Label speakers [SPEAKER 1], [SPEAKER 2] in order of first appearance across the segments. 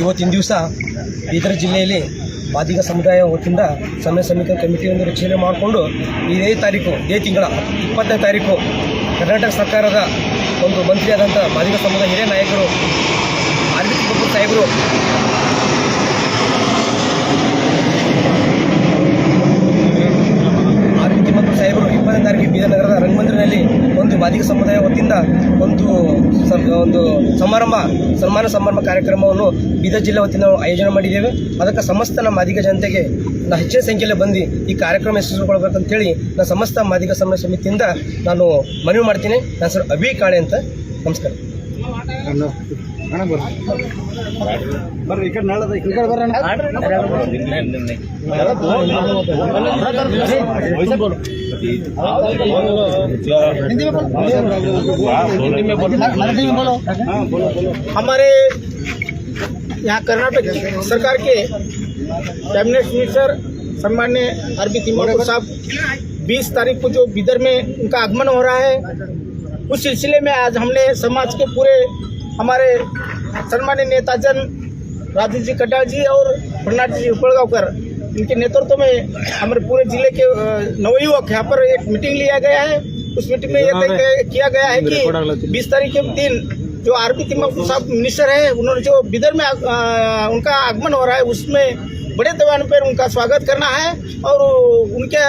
[SPEAKER 1] ಇವತ್ತಿನ ದಿವಸ ಬೀದರ್ ಜಿಲ್ಲೆಯಲ್ಲಿ ಮಾದಿಗ ಸಮುದಾಯ ವತಿಯಿಂದ ಸಮಯ ಸಮಿತಿ ಕಮಿಟಿಯನ್ನು ರಚನೆ ಮಾಡಿಕೊಂಡು ಇದೇ ತಾರೀಕು, ಇದೇ ತಿಂಗಳ ಇಪ್ಪತ್ತನೇ ತಾರೀಕು ಕರ್ನಾಟಕ ಸರ್ಕಾರದ ಒಂದು ಮಂತ್ರಿಯಾದಂಥ ಮಾದಿಗ ಸಮುದಾಯ ಹಿರಿಯ ನಾಯಕರು ಅರವಿಂದ್ ಕುಟುಂಬ ಸಾಹೇಬರು ಅರವಿಂದ್ ಮತ್ತು ಸಾಹೇಬರು ಇಪ್ಪತ್ತನೇ ತಾರೀಕು ಬೀದರ್ ನಗರದ ರಂಗಮಂದಿರದಲ್ಲಿ ಮಾದಿಗ ಸಮುದಾಯ ವತಿಯಿಂದ ಒಂದು ಒಂದು ಸಮಾರಂಭ, ಸನ್ಮಾನ ಸಮಾರಂಭ ಕಾರ್ಯಕ್ರಮವನ್ನು ಬೀದರ್ ಜಿಲ್ಲೆ ವತಿಯಿಂದ ಆಯೋಜನೆ ಮಾಡಿದ್ದೇವೆ. ಅದಕ್ಕೆ ಸಮಸ್ತ ನಮ್ಮ ಮಾದಿಗ ಜನತೆಗೆ ನಾ ಹೆಚ್ಚಿನ ಸಂಖ್ಯೆಯಲ್ಲಿ ಬಂದು ಈ ಕಾರ್ಯಕ್ರಮ ಯಶಸ್ವಿಗೊಳ್ಬೇಕಂತೇಳಿ ನಾ ಸಮಸ್ತ ಮಾದಿಗ ಸಮಯ ಸಮಿತಿಯಿಂದ ನಾನು ಮನವಿ ಮಾಡ್ತೀನಿ. ನನ್ನ ಹೆಸರು ಅಭಿ ಕಾಳೆ ಅಂತ ನಮಸ್ಕಾರ.
[SPEAKER 2] ಬರ್ರಿ ಈ ಕಡೆ ನಳದ ಈ ಕಡೆ ಬರ್ರಣ್ಣ
[SPEAKER 3] हमारे यहाँ कर्नाटक सरकार के कैबिनेट मिनिस्टर सम्मान्य अरबी तिमोर साहब 20 तारीख को जो बिदर में उनका आगमन हो रहा है उस सिलसिले में आज हमने समाज के पूरे हमारे सम्मान्य नेताजन राजू जी कटाल जी और प्रणाट जी उपड़गांवकर इनके नेतृत्व में हमारे पूरे ज़िले के नवयुवक यहाँ पर एक मीटिंग लिया गया है। उस मीटिंग में यह तय किया गया है कि बीस तारीख के दिन जो आरपी तिम्मक साहब मिनिस्टर है उन्होंने जो बिदर में आ, उनका आगमन हो रहा है उसमें बड़े पैमाने पर उनका स्वागत करना है और उनके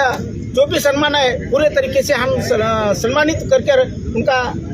[SPEAKER 3] जो भी सम्मान है पूरे तरीके से हम सम्मानित करके उनका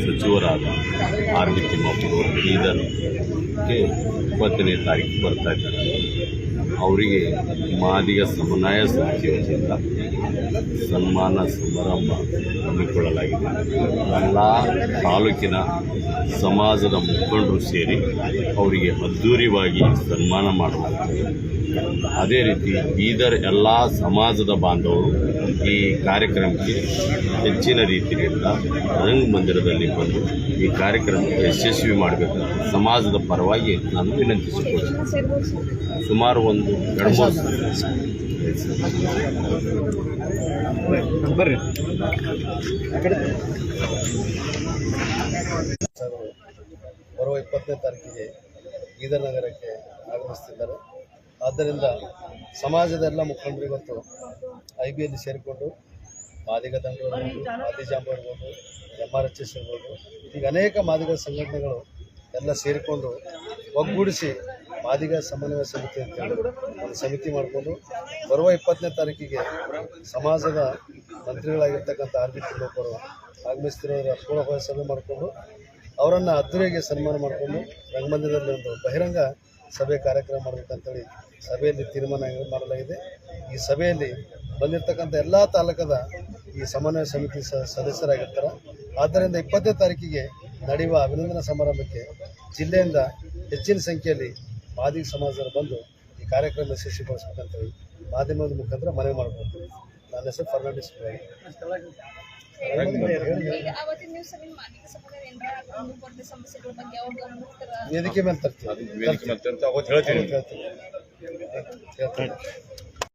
[SPEAKER 4] ಸಚಿವರಾದ ಆರ್ ವಿ ತಿಮ್ಮಪ್ಪರು ಬೀದರ್ಗೆ ಇಪ್ಪತ್ತನೇ ತಾರೀಕು ಬರ್ತಾ ಇದ್ದಾರೆ. ಅವರಿಗೆ ಮಾದಿಗ ಸಮನ್ವಯ ಸಮಿತಿ ವತಿಯಿಂದ ಸನ್ಮಾನ ಸಮಾರಂಭ ಹಮ್ಮಿಕೊಳ್ಳಲಾಗಿದೆ. ಎಲ್ಲ ತಾಲೂಕಿನ ಸಮಾಜದ ಮುಖಂಡರು ಸೇರಿ ಅವರಿಗೆ ಅದ್ಧೂರಿವಾಗಿ ಸನ್ಮಾನ ಮಾಡಲಾಗುತ್ತದೆ ಅದೇ ರೀತಿ ಬೀದರ್ ಎಲ್ಲ ಸಮಾಜದ ಬಾಂಧವರು ಈ ಕಾರ್ಯಕ್ರಮಕ್ಕೆ ಹೆಚ್ಚಿನ ರೀತಿಯಿಂದ ರಂಗಮಂದಿರದಲ್ಲಿ ಬಂದು ಈ ಕಾರ್ಯಕ್ರಮಕ್ಕೆ ಯಶಸ್ವಿ ಮಾಡಬೇಕು. ಸಮಾಜದ ಪರವಾಗಿ ನಾನು ವಿನಂತಿಸಿಕೊಳ್ಳುತ್ತೇನೆ. ಸುಮಾರು ಒಂದು ಎರಡು ಮೂರು
[SPEAKER 2] ಬರ್ರಿ.
[SPEAKER 5] ಬರುವ ಇಪ್ಪತ್ತನೇ ತಾರೀಕಿಗೆ ಬೀದರ್ ನಗರಕ್ಕೆ ಆಗಮಿಸ್ತಿದ್ದಾರೆ ಆದ್ದರಿಂದ ಸಮಾಜದ ಎಲ್ಲ ಮುಖಂಡರು ಇವತ್ತು ಐ ಬಿಯಲ್ಲಿ ಸೇರಿಕೊಂಡು ಮಾದಿಗ ದಂಡ ಇರ್ಬೋದು ಮಾದಿಜಾಂಬ ಇರ್ಬೋದು ಎಂ ಆರ್ ಎಚ್ ಎಸ್ ಇರ್ಬೋದು ಈಗ ಅನೇಕ ಮಾದಿಗ ಸಂಘಟನೆಗಳು ಎಲ್ಲ ಸೇರಿಕೊಂಡು ಒಗ್ಗೂಡಿಸಿ ಮಾದಿಗ ಸಮನ್ವಯ ಸಮಿತಿ ಅಂತೇಳಿ ಒಂದು ಸಮಿತಿ ಮಾಡಿಕೊಂಡು ಬರುವ ಇಪ್ಪತ್ತನೇ ತಾರೀಕಿಗೆ ಸಮಾಜದ ಮಂತ್ರಿಗಳಾಗಿರ್ತಕ್ಕಂಥ ಆರ್ ಬಿ ತಿಮ್ಮಪ್ಪರು ಆಗಮಿಸ್ತಿರೋದ್ರ ಪೂರ್ಣಭಾವಿ ಸಭೆ ಮಾಡಿಕೊಂಡು ಅವರನ್ನು ಅದ್ದೂರಿಗೆ ಸನ್ಮಾನ ಮಾಡಿಕೊಂಡು ರಂಗಮಂದಿರದಲ್ಲಿ ಒಂದು ಬಹಿರಂಗ ಸಭೆ ಕಾರ್ಯಕ್ರಮ ಮಾಡಬೇಕಂತೇಳಿ ಸಭೆಯಲ್ಲಿ ತೀರ್ಮಾನ ಮಾಡಲಾಗಿದೆ. ಈ ಸಭೆಯಲ್ಲಿ ಬಂದಿರತಕ್ಕಂಥ ಎಲ್ಲ ತಾಲೂಕದ ಈ ಸಮನ್ವಯ ಸಮಿತಿ ಸದಸ್ಯರಾಗಿರ್ತಾರೆ. ಆದ್ದರಿಂದ ಇಪ್ಪತ್ತನೇ ತಾರೀಕಿಗೆ ನಡೆಯುವ ಅಭಿನಂದನಾ ಸಮಾರಂಭಕ್ಕೆ ಜಿಲ್ಲೆಯಿಂದ ಹೆಚ್ಚಿನ ಸಂಖ್ಯೆಯಲ್ಲಿ ಮಾದಿಗ ಸಮಾಜದವರು ಬಂದು ಈ ಕಾರ್ಯಕ್ರಮ ಯಶಸ್ವಿಗೊಳಿಸ್ಬೇಕಂತೇಳಿ ಮಾಧ್ಯಮದ ಮುಖಾಂತರ ಮನವಿ ಮಾಡಬೇಕು ನನ್ನ ಹೆಸರು ಫರ್ನಾಂಡಿಸ್ ವೇದಿಕೆ ಮೇಲೆ ತರ್ತೀವಿ ಹೇಳ್ತೀನಿ. ಹೇಳ್ತೀನಿ.